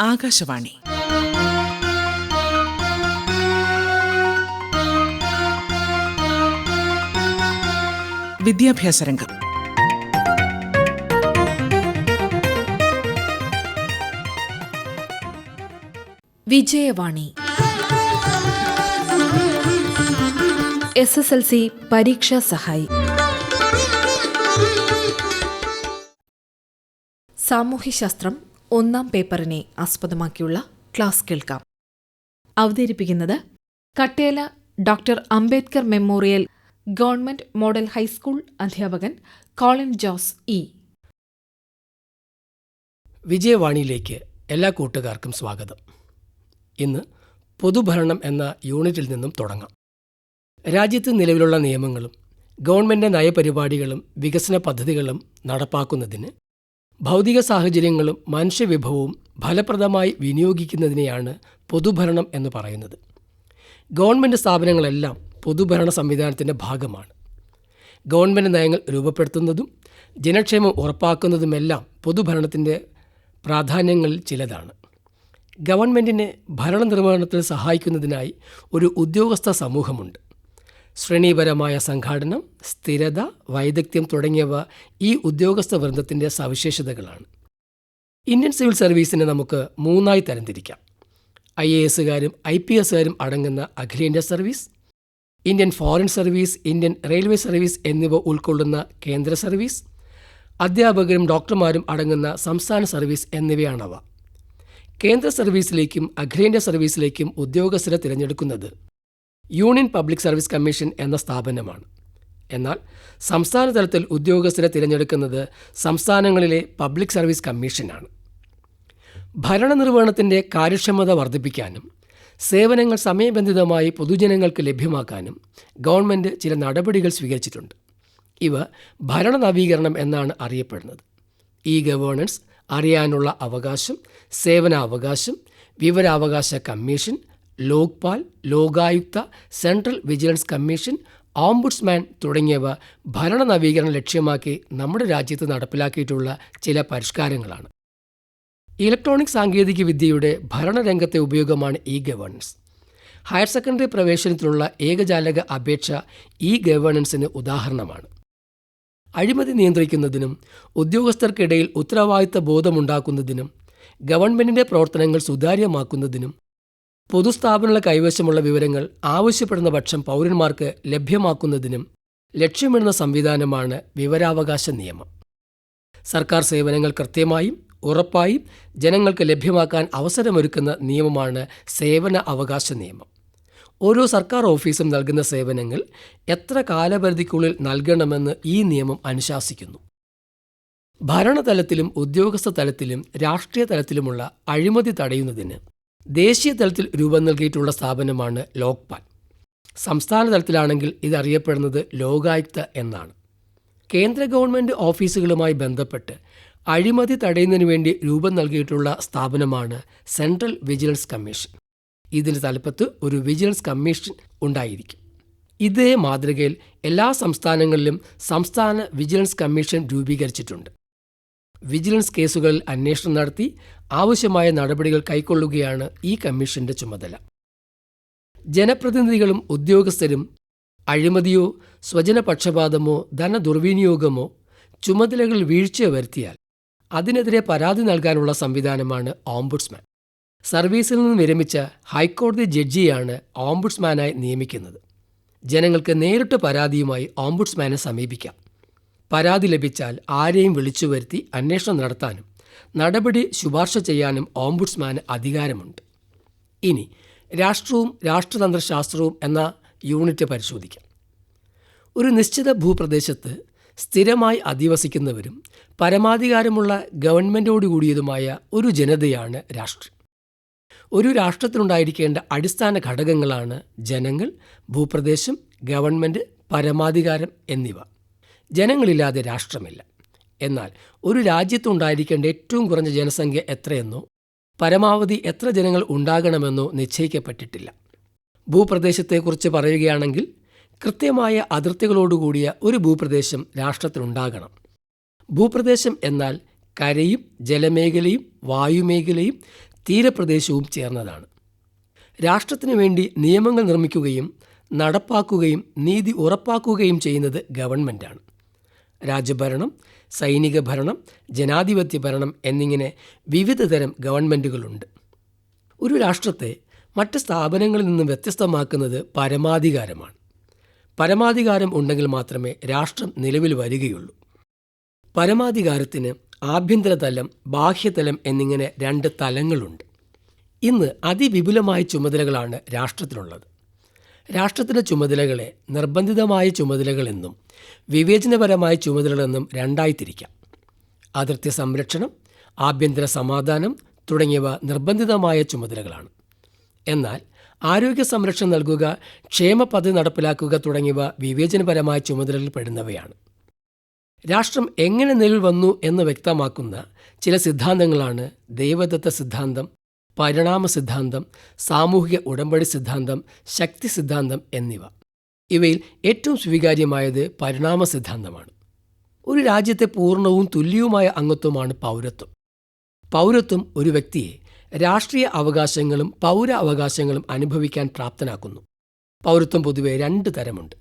ആകാശവാണി. വിദ്യാഭ്യാസ രംഗം. Vijayavani. S S L C പരീക്ഷാ സഹായി. സാമൂഹ്യശാസ്ത്രം ഒന്നാം പേപ്പറിനെ ആസ്പദമാക്കിയുള്ള ക്ലാസ് കേൾക്കാം. അവതരിപ്പിക്കുന്നത് Kattela doctor Ambedkar memorial government model high school അധ്യാപകൻ കോളിൻ ജോസ് ഇ. വിജയവാണിയിലേക്ക് എല്ലാ കൂട്ടുകാർക്കും സ്വാഗതം. ഇന്ന് പൊതുഭരണം എന്ന യൂണിറ്റിൽ നിന്നും തുടങ്ങാം. രാജ്യത്ത് നിലവിലുള്ള നിയമങ്ങളും ഗവൺമെന്റ് നയപരിപാടികളും വികസന പദ്ധതികളും നടപ്പാക്കുന്നതിന് ഭൗതിക സാഹചര്യങ്ങളും മനുഷ്യവിഭവവും ഫലപ്രദമായി വിനിയോഗിക്കുന്നതിനെയാണ് പൊതുഭരണം എന്ന് പറയുന്നത്. ഗവൺമെന്റ് സ്ഥാപനങ്ങളെല്ലാം പൊതുഭരണ സംവിധാനത്തിന്റെ ഭാഗമാണ്. ഗവൺമെന്റ് നയങ്ങൾ രൂപപ്പെടുത്തുന്നതും ജനക്ഷേമം ഉറപ്പാക്കുന്നതുമെല്ലാം പൊതുഭരണത്തിന്റെ പ്രാധാന്യങ്ങളിൽ ചിലതാണ്. ഗവൺമെന്റിനെ ഭരണനിർവഹണത്തിൽ സഹായിക്കുന്നതിനായി ഒരു ഉദ്യോഗസ്ഥ സമൂഹമുണ്ട്. ശ്രേണീപരമായ സംഘാടനം സ്ഥിരത വൈദഗ്ധ്യം തുടങ്ങിയവ ഈ ഉദ്യോഗസ്ഥ വൃന്ദത്തിന്റെ സവിശേഷതകളാണ്. ഇന്ത്യൻ സിവിൽ സർവീസിനെ നമുക്ക് മൂന്നായി തരംതിരിക്കാം. ഐ എ എസുകാരും ഐ പി എസുകാരും അടങ്ങുന്ന അഖിലേന്ത്യാ service Indian foreign service Indian railway service എന്നിവ ഉൾക്കൊള്ളുന്ന കേന്ദ്ര സർവീസ് അധ്യാപകരും ഡോക്ടർമാരും അടങ്ങുന്ന സംസ്ഥാന സർവീസ് എന്നിവയാണവ. കേന്ദ്ര സർവീസിലേക്കും അഖിലേന്ത്യാ സർവീസിലേക്കും ഉദ്യോഗസ്ഥരെ തിരഞ്ഞെടുക്കുന്നത് യൂണിയൻ പബ്ലിക് സർവീസ് കമ്മീഷൻ എന്ന സ്ഥാപനമാണ്. എന്നാൽ സംസ്ഥാന തലത്തിൽ ഉദ്യോഗസ്ഥരെ തിരഞ്ഞെടുക്കുന്നത് സംസ്ഥാനങ്ങളിലെ പബ്ലിക് സർവീസ് കമ്മീഷനാണ്. ഭരണ ഭരണനിർവഹണത്തിന്റെ കാര്യക്ഷമത വർദ്ധിപ്പിക്കാനും സേവനങ്ങൾ സമയബന്ധിതമായി പൊതുജനങ്ങൾക്ക് ലഭ്യമാക്കാനും ഗവൺമെന്റ് ചില നടപടികൾ സ്വീകരിച്ചിട്ടുണ്ട്. ഇവ ഭരണ നവീകരണം എന്നാണ് അറിയപ്പെടുന്നത്. ഇ ഗവേണൻസ് അറിയാനുള്ള അവകാശം സേവനാവകാശം വിവരാവകാശ commission Lokpal Lokayukta central vigilance commission ombudsman തുടങ്ങിയവ ഭരണ നവീകരണം ലക്ഷ്യമാക്കി നമ്മുടെ രാജ്യത്ത് നടപ്പിലാക്കിയിട്ടുള്ള ചില പരിഷ്കാരങ്ങളാണ്. ഇലക്ട്രോണിക് സാങ്കേതിക വിദ്യയുടെ ഭരണരംഗത്തെ ഉപയോഗമാണ് ഇ ഗവേണൻസ്. ഹയർ സെക്കൻഡറി പ്രവേശനത്തിനുള്ള ഏകജാലക അപേക്ഷ ഇ ഗവേണൻസിന് ഉദാഹരണമാണ്. അഴിമതി നിയന്ത്രിക്കുന്നതിനും ഉദ്യോഗസ്ഥർക്കിടയിൽ ഉത്തരവാദിത്ത ബോധമുണ്ടാക്കുന്നതിനും ഗവൺമെന്റിന്റെ പ്രവർത്തനങ്ങൾ സുതാര്യമാക്കുന്നതിനും പൊതുസ്ഥാപനങ്ങളുടെ കൈവശമുള്ള വിവരങ്ങൾ ആവശ്യപ്പെടുന്ന പക്ഷം പൗരന്മാർക്ക് ലഭ്യമാക്കുന്നതിനും ലക്ഷ്യമിടുന്ന സംവിധാനമാണ് വിവരാവകാശ നിയമം. സർക്കാർ സേവനങ്ങൾ കൃത്യമായും ഉറപ്പായും ജനങ്ങൾക്ക് ലഭ്യമാക്കാൻ അവസരമൊരുക്കുന്ന നിയമമാണ് സേവന അവകാശ നിയമം. ഓരോ സർക്കാർ ഓഫീസും നൽകുന്ന സേവനങ്ങൾ എത്ര കാലപരിധിക്കുള്ളിൽ നൽകണമെന്ന് ഈ നിയമം അനുശാസിക്കുന്നു. ഭരണതലത്തിലും ഉദ്യോഗസ്ഥ തലത്തിലും രാഷ്ട്രീയ തലത്തിലുമുള്ള അഴിമതി തടയുന്നതിന് ദേശീയ തലത്തിൽ രൂപം നൽകിയിട്ടുള്ള സ്ഥാപനമാണ് ലോക്പാൽ. സംസ്ഥാന തലത്തിലാണെങ്കിൽ ഇതറിയപ്പെടുന്നത് ലോകായുക്ത എന്നാണ്. കേന്ദ്ര ഗവൺമെന്റ് ഓഫീസുകളുമായി ബന്ധപ്പെട്ട് അഴിമതി തടയുന്നതിനു വേണ്ടി രൂപം നൽകിയിട്ടുള്ള സ്ഥാപനമാണ് സെൻട്രൽ വിജിലൻസ് കമ്മീഷൻ. ഇതിന് തലപ്പത്ത് ഒരു വിജിലൻസ് കമ്മീഷൻ ഉണ്ടായിരിക്കും. ഇതേ മാതൃകയിൽ എല്ലാ സംസ്ഥാനങ്ങളിലും സംസ്ഥാന വിജിലൻസ് കമ്മീഷൻ രൂപീകരിച്ചിട്ടുണ്ട്. വിജിലൻസ് കേസുകളിൽ അന്വേഷണം നടത്തി ആവശ്യമായ നടപടികൾ കൈക്കൊള്ളുകയാണ് ഈ കമ്മീഷന്റെ ചുമതല. ജനപ്രതിനിധികളും ഉദ്യോഗസ്ഥരും അഴിമതിയോ സ്വജനപക്ഷപാതമോ ധനദുർവിനിയോഗമോ ചുമതലകളിൽ വീഴ്ച വരുത്തിയാൽ അതിനെതിരെ പരാതി നൽകാനുള്ള സംവിധാനമാണ് ഓംബുഡ്സ്മാൻ. സർവീസിൽ നിന്ന് വിരമിച്ച ഹൈക്കോടതി ജഡ്ജിയാണ് ഓംബുഡ്സ്മാനായി നിയമിക്കുന്നത്. ജനങ്ങൾക്ക് നേരിട്ട് പരാതിയുമായി ഓംബുഡ്സ്മാനെ സമീപിക്കാം. പരാതി ലഭിച്ചാൽ ആരെയും വിളിച്ചു വരുത്തി അന്വേഷണം നടത്താനും നടപടി ശുപാർശ ചെയ്യാനും ഓംബുഡ്സ്മാന് അധികാരമുണ്ട്. ഇനി രാഷ്ട്രവും രാഷ്ട്രതന്ത്രശാസ്ത്രവും എന്ന യൂണിറ്റ് പരിശോധിക്കാം. ഒരു നിശ്ചിത ഭൂപ്രദേശത്ത് സ്ഥിരമായി അധിവസിക്കുന്നവരും പരമാധികാരമുള്ള ഗവൺമെന്റോടുകൂടിയതുമായ ഒരു ജനതയാണ് രാഷ്ട്രം. ഒരു രാഷ്ട്രത്തിനുണ്ടായിരിക്കേണ്ട അടിസ്ഥാന ഘടകങ്ങളാണ് ജനങ്ങൾ ഭൂപ്രദേശം ഗവൺമെന്റ് പരമാധികാരം എന്നിവ. ജനങ്ങളില്ലാതെ രാഷ്ട്രമില്ല. എന്നാൽ ഒരു രാജ്യത്തുണ്ടായിരിക്കേണ്ട ഏറ്റവും കുറഞ്ഞ ജനസംഖ്യ എത്രയെന്നോ പരമാവധി എത്ര ജനങ്ങൾ ഉണ്ടാകണമെന്നോ നിശ്ചയിക്കപ്പെട്ടിട്ടില്ല. ഭൂപ്രദേശത്തെക്കുറിച്ച് പറയുകയാണെങ്കിൽ കൃത്യമായ അതിർത്തികളോടുകൂടിയ ഒരു ഭൂപ്രദേശം രാഷ്ട്രത്തിനുണ്ടാകണം. ഭൂപ്രദേശം എന്നാൽ കരയും ജലമേഖലയും വായുമേഖലയും തീരപ്രദേശവും ചേർന്നതാണ്. രാഷ്ട്രത്തിനു വേണ്ടി നിയമങ്ങൾ നിർമ്മിക്കുകയും നടപ്പാക്കുകയും നീതി ഉറപ്പാക്കുകയും ചെയ്യുന്നത് ഗവൺമെന്റാണ് രാജ്യഭരണം സൈനിക ഭരണം ജനാധിപത്യ ഭരണം എന്നിങ്ങനെ വിവിധ തരം ഗവൺമെന്റുകളുണ്ട് ഒരു രാഷ്ട്രത്തെ മറ്റ് സ്ഥാപനങ്ങളിൽ നിന്നും വ്യത്യസ്തമാക്കുന്നത് പരമാധികാരമാണ്. പരമാധികാരം ഉണ്ടെങ്കിൽ മാത്രമേ രാഷ്ട്രം നിലവിൽ വരികയുള്ളൂ. പരമാധികാരത്തിന് ആഭ്യന്തര തലം ബാഹ്യതലം എന്നിങ്ങനെ രണ്ട് തലങ്ങളുണ്ട്. ഇന്ന് അതിവിപുലമായ ചുമതലകളാണ് രാഷ്ട്രത്തിനുള്ളത് രാഷ്ട്രത്തിന്റെ ചുമതലകളെ നിർബന്ധിതമായ ചുമതലകളെന്നും വിവേചനപരമായ ചുമതലകളെന്നും രണ്ടായി തിരിക്കാം അതിർത്തി സംരക്ഷണം ആഭ്യന്തര സമാധാനം തുടങ്ങിയവ നിർബന്ധിതമായ ചുമതലകളാണ്. എന്നാൽ ആരോഗ്യ സംരക്ഷണം നൽകുക ക്ഷേമ പദ്ധതി നടപ്പിലാക്കുക തുടങ്ങിയവ വിവേചനപരമായ ചുമതലകളിൽ പെടുന്നവയാണ്. രാഷ്ട്രം എങ്ങനെ നിലവിൽ വന്നു എന്ന് വ്യക്തമാക്കുന്ന ചില സിദ്ധാന്തങ്ങളാണ് ദൈവദത്ത സിദ്ധാന്തം പരിണാമ സിദ്ധാന്തം സാമൂഹിക ഉടമ്പടി സിദ്ധാന്തം ശക്തി സിദ്ധാന്തം എന്നിവ. ഇവയിൽ ഏറ്റവും സ്വീകാര്യമായത് പരിണാമ സിദ്ധാന്തമാണ്. ഒരു രാജ്യത്തെ പൂർണവും തുല്യവുമായ അംഗത്വമാണ് പൗരത്വം. പൗരത്വം ഒരു വ്യക്തിയെ രാഷ്ട്രീയ അവകാശങ്ങളും പൗര അവകാശങ്ങളും അനുഭവിക്കാൻ പ്രാപ്തനാക്കുന്നു. പൗരത്വം പൊതുവെ രണ്ട് തരമുണ്ട്.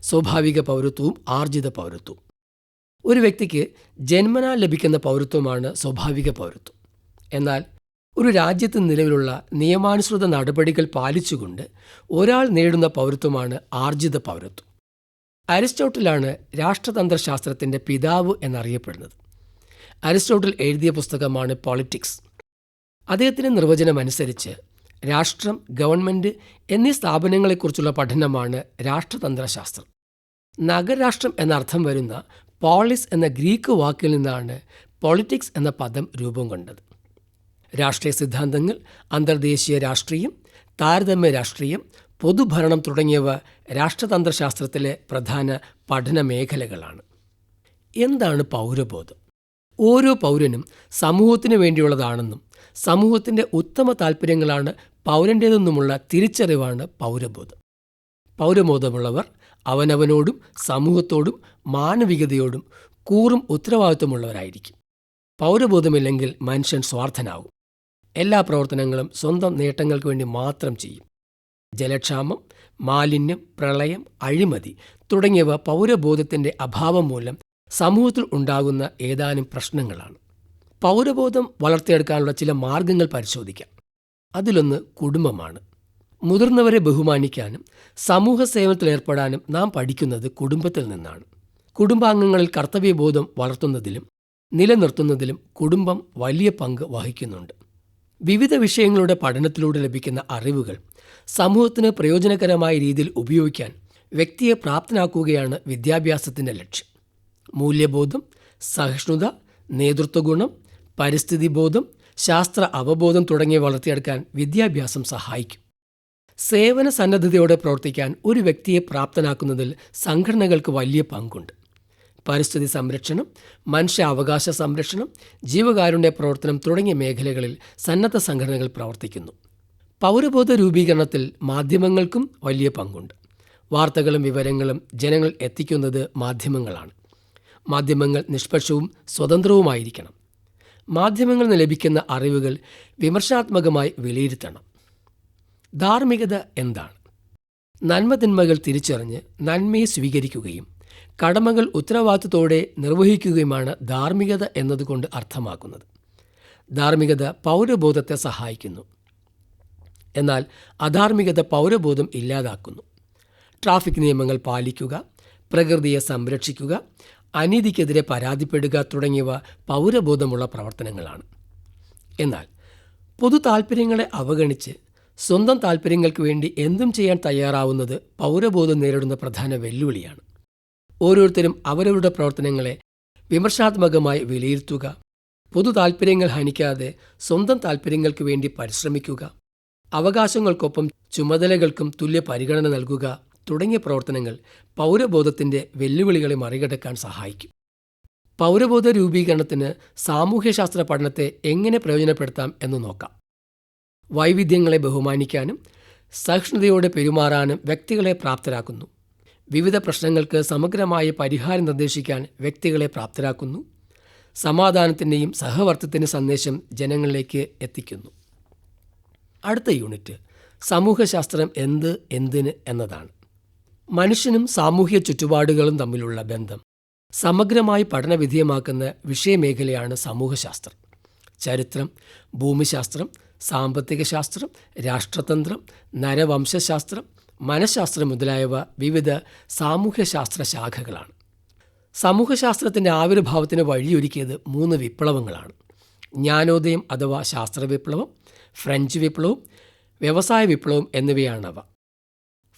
സ്വാഭാവിക പൗരത്വവും ആർജിത പൗരത്വവും. ഒരു വ്യക്തിക്ക് ജന്മനാൽ ലഭിക്കുന്ന പൗരത്വമാണ് സ്വാഭാവിക പൗരത്വം. എന്നാൽ ഒരു രാജ്യത്ത് നിലവിലുള്ള നിയമാനുസൃത നടപടികൾ പാലിച്ചുകൊണ്ട് ഒരാൾ നേടുന്ന പൗരത്വമാണ് ആർജിത പൗരത്വം. അരിസ്റ്റോട്ടിലാണ് രാഷ്ട്രതന്ത്രശാസ്ത്രത്തിന്റെ പിതാവ് എന്നറിയപ്പെടുന്നത്. അരിസ്റ്റോട്ടിൽ എഴുതിയ പുസ്തകമാണ് പോളിറ്റിക്സ് അദ്ദേഹത്തിന്റെ നിർവചനമനുസരിച്ച് രാഷ്ട്രം ഗവൺമെന്റ് എന്നീ സ്ഥാപനങ്ങളെക്കുറിച്ചുള്ള പഠനമാണ് രാഷ്ട്രതന്ത്രശാസ്ത്രം. നഗരാഷ്ട്രം എന്നർത്ഥം വരുന്ന പോളിസ് എന്ന ഗ്രീക്ക് വാക്കിൽ നിന്നാണ് പോളിറ്റിക്സ് എന്ന പദം രൂപം കൊണ്ടത്. രാഷ്ട്രീയ സിദ്ധാന്തങ്ങൾ അന്തർദേശീയ രാഷ്ട്രീയം താരതമ്യ രാഷ്ട്രീയം പൊതുഭരണം തുടങ്ങിയവ രാഷ്ട്രതന്ത്രശാസ്ത്രത്തിലെ പ്രധാന പഠന മേഖലകളാണ് എന്താണ് പൗരബോധം? ഓരോ പൗരനും സമൂഹത്തിന് വേണ്ടിയുള്ളതാണെന്നും സമൂഹത്തിന്റെ ഉത്തമ താൽപ്പര്യങ്ങളാണ് പൗരന്റേതെന്നുമുള്ള തിരിച്ചറിവാണ് പൗരബോധം. പൗരബോധമുള്ളവർ അവനവനോടും സമൂഹത്തോടും മാനവികതയോടും കൂറും ഉത്തരവാദിത്വമുള്ളവരായിരിക്കും. പൗരബോധമില്ലെങ്കിൽ മനുഷ്യൻ സ്വാർത്ഥനാവും. എല്ലാ പ്രവർത്തനങ്ങളും സ്വന്തം നേട്ടങ്ങൾക്ക് വേണ്ടി മാത്രം ചെയ്യും. ജലക്ഷാമം മാലിന്യം പ്രളയം അഴിമതി തുടങ്ങിയവ പൗരബോധത്തിന്റെ അഭാവം മൂലം സമൂഹത്തിൽ ഉണ്ടാകുന്ന ഏതാനും പ്രശ്നങ്ങളാണ്. പൗരബോധം വളർത്തിയെടുക്കാനുള്ള ചില മാർഗങ്ങൾ പരിശോധിക്കാം. അതിലൊന്ന് കുടുംബമാണ്. മുതിർന്നവരെ ബഹുമാനിക്കാനും സമൂഹ സേവനത്തിൽ ഏർപ്പെടാനും നാം പഠിക്കുന്നത് കുടുംബത്തിൽ നിന്നാണ്. കുടുംബാംഗങ്ങളിൽ കർത്തവ്യബോധം വളർത്തുന്നതിലും നിലനിർത്തുന്നതിലും കുടുംബം വലിയ പങ്ക് വഹിക്കുന്നുണ്ട്. വിവിധ വിഷയങ്ങളുടെ പഠനത്തിലൂടെ ലഭിക്കുന്ന അറിവുകൾ സമൂഹത്തിന് പ്രയോജനകരമായ രീതിയിൽ ഉപയോഗിക്കാൻ വ്യക്തിയെ പ്രാപ്തനാക്കുകയാണ് വിദ്യാഭ്യാസത്തിന്റെ ലക്ഷ്യം. മൂല്യബോധം സഹിഷ്ണുത നേതൃത്വഗുണം പരിസ്ഥിതി ബോധം ശാസ്ത്ര അവബോധം തുടങ്ങിയ വളർത്തിയെടുക്കാൻ വിദ്യാഭ്യാസം സഹായിക്കും. സേവന സന്നദ്ധതയോടെ പ്രവർത്തിക്കാൻ ഒരു വ്യക്തിയെ പ്രാപ്തനാക്കുന്നതിൽ സംഘടനകൾക്ക് വലിയ പങ്കുണ്ട്. പരിസ്ഥിതി സംരക്ഷണം മനുഷ്യാവകാശ സംരക്ഷണം ജീവകാരുണ്യ പ്രവർത്തനം തുടങ്ങിയ മേഖലകളിൽ സന്നദ്ധ സംഘടനകൾ പ്രവർത്തിക്കുന്നു. പൗരബോധ രൂപീകരണത്തിൽ മാധ്യമങ്ങൾക്കും വലിയ പങ്കുണ്ട്. വാർത്തകളും വിവരങ്ങളും ജനങ്ങൾ എത്തിക്കുന്നത് മാധ്യമങ്ങളാണ്. മാധ്യമങ്ങൾ നിഷ്പക്ഷവും സ്വതന്ത്രവുമായിരിക്കണം. മാധ്യമങ്ങളിൽ നിന്ന് ലഭിക്കുന്ന അറിവുകൾ വിമർശനാത്മകമായി വിലയിരുത്തണം. ധാർമ്മികത എന്താണ്? നന്മതിന്മകൾ തിരിച്ചറിഞ്ഞ് നന്മയെ സ്വീകരിക്കുകയും കടമകൾ ഉത്തരവാദിത്തത്തോടെ നിർവഹിക്കുകയുമാണ് ധാർമ്മികത എന്നതുകൊണ്ട് അർത്ഥമാക്കുന്നത്. ധാർമ്മികത പൗരബോധത്തെ സഹായിക്കുന്നു. എന്നാൽ അധാർമികത പൗരബോധം ഇല്ലാതാക്കുന്നു. ട്രാഫിക് നിയമങ്ങൾ പാലിക്കുക പ്രകൃതിയെ സംരക്ഷിക്കുക അനീതിക്കെതിരെ പരാതിപ്പെടുക തുടങ്ങിയവ പൗരബോധമുള്ള പ്രവർത്തനങ്ങളാണ്. എന്നാൽ പൊതു താൽപ്പര്യങ്ങളെ അവഗണിച്ച് സ്വന്തം താൽപ്പര്യങ്ങൾക്ക് വേണ്ടി എന്തും ചെയ്യാൻ തയ്യാറാവുന്നത് പൗരബോധം നേരിടുന്ന പ്രധാന വെല്ലുവിളിയാണ്. ഓരോരുത്തരും അവരവരുടെ പ്രവർത്തനങ്ങളെ വിമർശനാത്മകമായി വിലയിരുത്തുക. പൊതു താൽപ്പര്യങ്ങൾ ഹനിക്കാതെ സ്വന്തം താൽപ്പര്യങ്ങൾക്ക് വേണ്ടി പരിശ്രമിക്കുക. അവകാശങ്ങൾക്കൊപ്പം ചുമതലകൾക്കും തുല്യ പരിഗണന നൽകുക തുടങ്ങിയ പ്രവർത്തനങ്ങൾ പൗരബോധത്തിന്റെ വെല്ലുവിളികളെ മറികടക്കാൻ സഹായിക്കും. പൗരബോധ രൂപീകരണത്തിന് സാമൂഹ്യശാസ്ത്ര പഠനത്തെ എങ്ങനെ പ്രയോജനപ്പെടുത്താം എന്ന് നോക്കാം. വൈവിധ്യങ്ങളെ ബഹുമാനിക്കാനും സഹിഷ്ണുതയോടെ പെരുമാറാനും വ്യക്തികളെ പ്രാപ്തരാക്കുന്നു. വിവിധ പ്രശ്നങ്ങൾക്ക് സമഗ്രമായ പരിഹാരം നിർദ്ദേശിക്കാൻ വ്യക്തികളെ പ്രാപ്തരാക്കുന്നു. സമാധാനത്തിന്റെയും സഹവർത്തത്തിന്റെ സന്ദേശം ജനങ്ങളിലേക്ക് എത്തിക്കുന്നു. അടുത്ത യൂണിറ്റ് സമൂഹശാസ്ത്രം എന്ത് എന്തിന് എന്നതാണ്. മനുഷ്യനും സാമൂഹ്യ ചുറ്റുപാടുകളും തമ്മിലുള്ള ബന്ധം. സമഗ്രമായി പഠനവിധേയമാക്കുന്ന വിഷയമേഖലയാണ് സമൂഹശാസ്ത്രം. ചരിത്രം ഭൂമിശാസ്ത്രം സാമ്പത്തിക ശാസ്ത്രം രാഷ്ട്രതന്ത്രം നരവംശശാസ്ത്രം മനഃശാസ്ത്രം മുതലായവ വിവിധ സാമൂഹ്യശാസ്ത്ര ശാഖകളാണ്. സമൂഹശാസ്ത്രത്തിന്റെ ആവിർഭാവത്തിന് വഴിയൊരുക്കിയത് മൂന്ന് വിപ്ലവങ്ങളാണ്. ജ്ഞാനോദയം അഥവാ ശാസ്ത്ര വിപ്ലവം ഫ്രഞ്ച് വിപ്ലവം വ്യവസായ വിപ്ലവം എന്നിവയാണവ.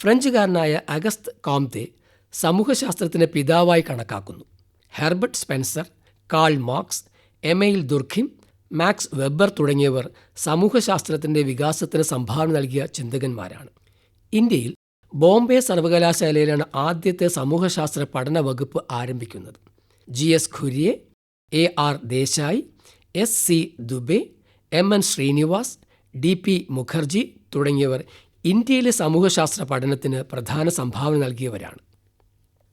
ഫ്രഞ്ചുകാരനായ അഗസ്ത് കോംതെ സമൂഹശാസ്ത്രത്തിന്റെ പിതാവായി കണക്കാക്കുന്നു. Herbert Spencer Karl Marx Emile Durkheim Max Weber തുടങ്ങിയവർ സമൂഹശാസ്ത്രത്തിന്റെ വികാസത്തിന് സംഭാവന നൽകിയ ചിന്തകന്മാരാണ്. ഇന്ത്യയിൽ ബോംബെ സർവകലാശാലയിലാണ് ആദ്യത്തെ സമൂഹശാസ്ത്ര പഠന വകുപ്പ് ആരംഭിക്കുന്നത്. G S Ghurye A R Desai S C Dube M N Srinivas D P Mukherjee തുടങ്ങിയവർ ഇന്ത്യയിലെ സമൂഹശാസ്ത്ര പഠനത്തിന് പ്രധാന സംഭാവന നൽകിയവരാണ്.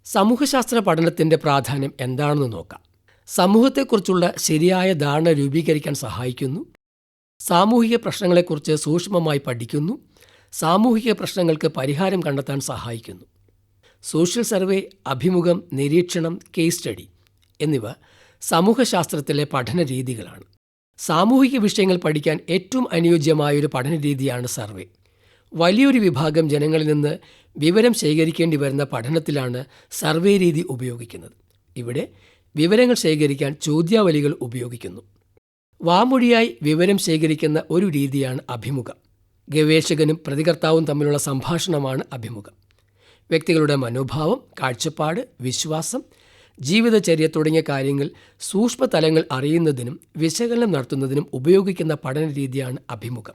സമൂഹശാസ്ത്ര പഠനത്തിന്റെ പ്രാധാന്യം എന്താണെന്ന് നോക്കാം. സമൂഹത്തെക്കുറിച്ചുള്ള ശരിയായ ധാരണ രൂപീകരിക്കാൻ സഹായിക്കുന്നു. സാമൂഹിക പ്രശ്നങ്ങളെക്കുറിച്ച് സൂക്ഷ്മമായി പഠിക്കുന്നു. സാമൂഹിക പ്രശ്നങ്ങൾക്ക് പരിഹാരം കണ്ടെത്താൻ സഹായിക്കുന്നു. സോഷ്യൽ സർവേ അഭിമുഖം നിരീക്ഷണം കേസ് സ്റ്റഡി എന്നിവ സമൂഹശാസ്ത്രത്തിലെ പഠന രീതികളാണ് സാമൂഹിക വിഷയങ്ങൾ പഠിക്കാൻ ഏറ്റവും അനുയോജ്യമായൊരു പഠന രീതിയാണ് സർവേ. വലിയൊരു വിഭാഗം ജനങ്ങളിൽ നിന്ന് വിവരം ശേഖരിക്കേണ്ടി വരുന്ന പഠനത്തിലാണ് സർവേ രീതി ഉപയോഗിക്കുന്നത്. ഇവിടെ വിവരങ്ങൾ ശേഖരിക്കാൻ ചോദ്യാവലികൾ ഉപയോഗിക്കുന്നു. വാമൊഴിയായി വിവരം ശേഖരിക്കുന്ന ഒരു രീതിയാണ് അഭിമുഖം. ഗവേഷകനും പ്രതികർത്താവും തമ്മിലുള്ള സംഭാഷണമാണ് അഭിമുഖം. വ്യക്തികളുടെ മനോഭാവം കാഴ്ചപ്പാട് വിശ്വാസം ജീവിതചര്യ തുടങ്ങിയ കാര്യങ്ങൾ സൂക്ഷ്മതലങ്ങൾ അറിയുന്നതിനും വിശകലനം നടത്തുന്നതിനും ഉപയോഗിക്കുന്ന പഠന രീതിയാണ് അഭിമുഖം.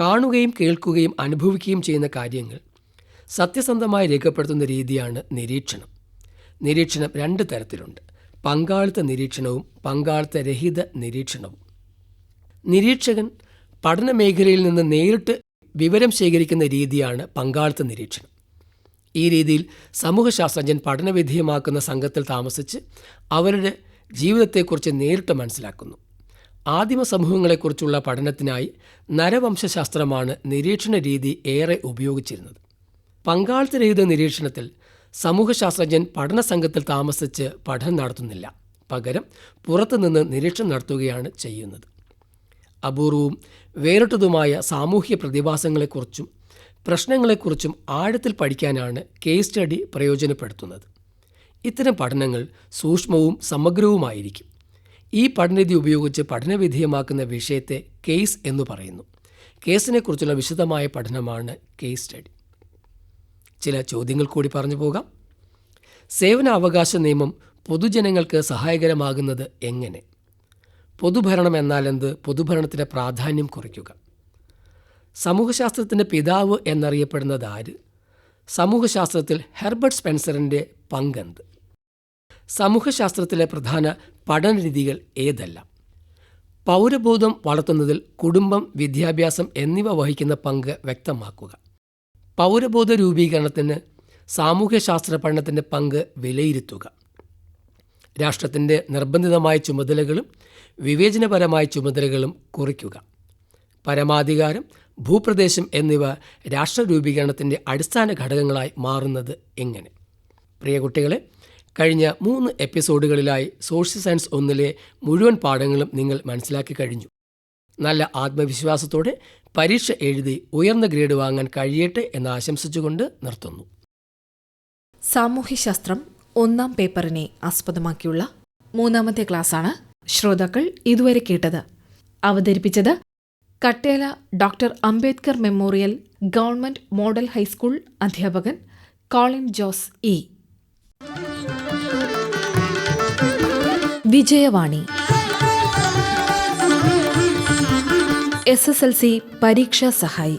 കാണുകയും കേൾക്കുകയും അനുഭവിക്കുകയും ചെയ്യുന്ന കാര്യങ്ങൾ സത്യസന്ധമായി രേഖപ്പെടുത്തുന്ന രീതിയാണ് നിരീക്ഷണം. നിരീക്ഷണം രണ്ട് തരത്തിലുണ്ട്. പങ്കാളിത്ത നിരീക്ഷണവും പങ്കാളിത്ത രഹിത നിരീക്ഷണവും. നിരീക്ഷകൻ പഠന മേഖലയിൽ നിന്ന് നേരിട്ട് വിവരം ശേഖരിക്കുന്ന രീതിയാണ് പങ്കാളിത്ത നിരീക്ഷണം. ഈ രീതിയിൽ സമൂഹശാസ്ത്രജ്ഞൻ പഠനവിധേയമാക്കുന്ന സംഘത്തിൽ താമസിച്ച് അവരുടെ ജീവിതത്തെക്കുറിച്ച് നേരിട്ട് മനസ്സിലാക്കുന്നു. ആദിമ സമൂഹങ്ങളെക്കുറിച്ചുള്ള പഠനത്തിനായി നരവംശശാസ്ത്രമാണ് നിരീക്ഷണ രീതി ഏറെ ഉപയോഗിച്ചിരുന്നത്. പങ്കാളിത്തരഹിത നിരീക്ഷണത്തിൽ സമൂഹശാസ്ത്രജ്ഞൻ പഠന സംഘത്തിൽ താമസിച്ച് പഠനം നടത്തുന്നില്ല. പകരം പുറത്തുനിന്ന് നിരീക്ഷണം നടത്തുകയാണ് ചെയ്യുന്നത്. അപൂർവവും വേറിട്ടതുമായ സാമൂഹ്യ പ്രതിഭാസങ്ങളെക്കുറിച്ചും പ്രശ്നങ്ങളെക്കുറിച്ചും ആഴത്തിൽ പഠിക്കാനാണ് കേസ് സ്റ്റഡി പ്രയോജനപ്പെടുത്തുന്നത്. ഇത്തരം പഠനങ്ങൾ സൂക്ഷ്മവും സമഗ്രവുമായിരിക്കും. ഈ പഠനരീതി ഉപയോഗിച്ച് പഠനവിധേയമാക്കുന്ന വിഷയത്തെ കേസ് എന്ന് പറയുന്നു. കേസിനെക്കുറിച്ചുള്ള വിശദമായ പഠനമാണ് കേസ് സ്റ്റഡി ചില ചോദ്യങ്ങൾ കൂടി പറഞ്ഞു പോകാം. സേവന അവകാശ നിയമം പൊതുജനങ്ങൾക്ക് സഹായകരമാകുന്നത് എങ്ങനെ? പൊതുഭരണം എന്നാൽ എന്ത് പൊതുഭരണത്തിന്റെ പ്രാധാന്യം കുറയ്ക്കുക. സമൂഹശാസ്ത്രത്തിന്റെ പിതാവ് എന്നറിയപ്പെടുന്നത് ആര്? സമൂഹശാസ്ത്രത്തിൽ ഹെർബർട്ട് സ്പെൻസറിന്റെ പങ്കെന്ത്? സമൂഹശാസ്ത്രത്തിലെ പ്രധാന പഠന രീതികൾ ഏതെല്ലാം? പൗരബോധം വളർത്തുന്നതിൽ കുടുംബം വിദ്യാഭ്യാസം എന്നിവ വഹിക്കുന്ന പങ്ക് വ്യക്തമാക്കുക. പൗരബോധ രൂപീകരണത്തിന് സാമൂഹ്യശാസ്ത്ര പഠനത്തിന്റെ പങ്ക് വിലയിരുത്തുക. രാഷ്ട്രത്തിന്റെ നിർബന്ധിതമായ ചുമതലകളും വിവേചനപരമായ ചുമതലകളും കുറിക്കുക. പരമാധികാരം ഭൂപ്രദേശം എന്നിവ രാഷ്ട്ര രൂപീകരണത്തിന്റെ അടിസ്ഥാന ഘടകങ്ങളായി മാറുന്നത് എങ്ങനെ? പ്രിയ കുട്ടികളെ കഴിഞ്ഞ മൂന്ന് എപ്പിസോഡുകളിലായി സോഷ്യൽ സയൻസ് ഒന്നിലെ മുഴുവൻ പാഠങ്ങളും നിങ്ങൾ മനസ്സിലാക്കി കഴിഞ്ഞു. നല്ല ആത്മവിശ്വാസത്തോടെ പരീക്ഷ എഴുതി ഉയർന്ന ഗ്രേഡ് വാങ്ങാൻ കഴിയട്ടെ എന്ന് ആശംസിച്ചുകൊണ്ട് നിർത്തുന്നു. സാമൂഹ്യശാസ്ത്രം ഒന്നാം പേപ്പറിനെ ആസ്പദമാക്കിയുള്ള മൂന്നാമത്തെ ക്ലാസ്സാണ് ശ്രോതാക്കൾ ഇതുവരെ കേട്ടത്. അവതരിപ്പിച്ചത് Kattela doctor Ambedkar memorial government model high school അധ്യാപകൻ Colin Jose E. Vijayavani. S S L C പരീക്ഷാ സഹായി.